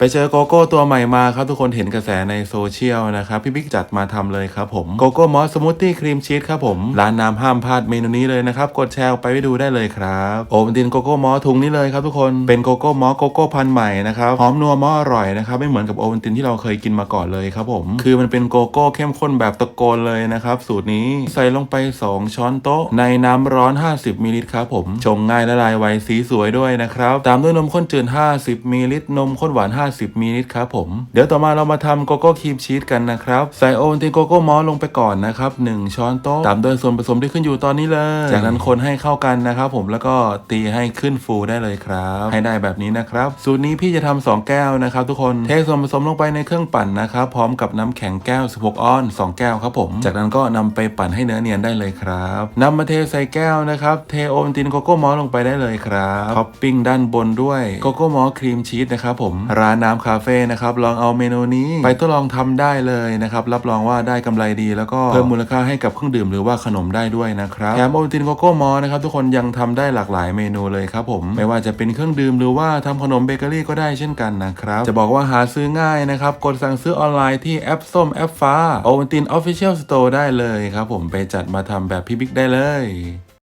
ไปเจอโกโก้ตัวใหม่มาครับ ทุกคนเห็นกระแสในโซเชียลนะครับ พี่บิ๊กจัดมาทำเลยครับผมโกโก้มอสสมูทตี้ครีมชีสครับผมร้านน้ำห้ามพลาดเมนูนี้เลยนะครับ กดแชร์ไปไปดูได้เลยครับโอวัลตินโกโก้มอสถุงนี้เลยครับทุกคนเป็นโกโก้มอสโกโก้พันใหม่นะครับหอมนัวมอสอร่อยนะครับ ไม่เหมือนกับโอวัลตินที่เราเคยกินมาก่อนเลยครับผม คือมันเป็นโกโก้เข้มข้นแบบตะโกนเลยนะครับสูตรนี้ใส่ลงไป 2 ช้อนโต๊ะ ในน้ำร้อน 50มิลลิลิตรครับผมชงง่ายละลายไวสีสวยด้วยนะครับตามด้วยนมข้นจืด50มิลลิลิตรนมข้นหวาน50มิลลิลิตรครับผม เดี๋ยวต่อมาเรามาทำโกโก้ครีมชีสกันนะครับใส่โอวัลตินโกโก้มอสลงไปก่อนนะครับ1ช้อนโต๊ะตามด้วยส่วนผสมที่ขึ้นอยู่ตอนนี้เลย จากนั้นคนให้เข้ากันนะครับผมแล้วก็ตีให้ขึ้นฟูได้เลยครับ ให้ได้แบบนี้นะครับ สูตรนี้พี่จะทำ2แก้วนะครับ ทุกคนเทส่วนผสมลงไปในเครื่องปั่นนะครับพร้อมกับน้ำแข็งแก้ว 16 ออน2แก้วครับผม จากนั้นก็นำไปปั่นให้เนื้อเนียนได้เลยครับนำมาเทใส่แก้วนะครับเทโอวัลตินโกโก้มอสลงไปได้เลยครับท็อปปิ้งด้านบนด้วยโกโก้มอสครีมชีสนะครับผมร้านน้ำคาเฟ่นะครับลองเอาเมนูนี้ไปทดลองทำได้เลยนะครับรับรองว่าได้กำไรดีแล้วก็เพิ่มมูลค่าให้กับเครื่องดื่มหรือว่าขนมได้ด้วยนะครับแถมโอวัลตินโกโก้มอสนะครับทุกคนยังทำได้หลากหลายเมนูเลยครับผมไม่ว่าจะเป็นเครื่องดื่มหรือว่าทำขนมเบเกอรี่ก็ได้เช่นกันนะครับจะบอกว่าหาซื้อง่ายนะครับกดสั่งซื้อออนไลน์ที่แอปส้มแอปฟ้าโอวัลตินออฟฟิเชียลสโตร์ได้เลยครับผมไปจัดมาทำแบบพี่บิ๊กได้เลย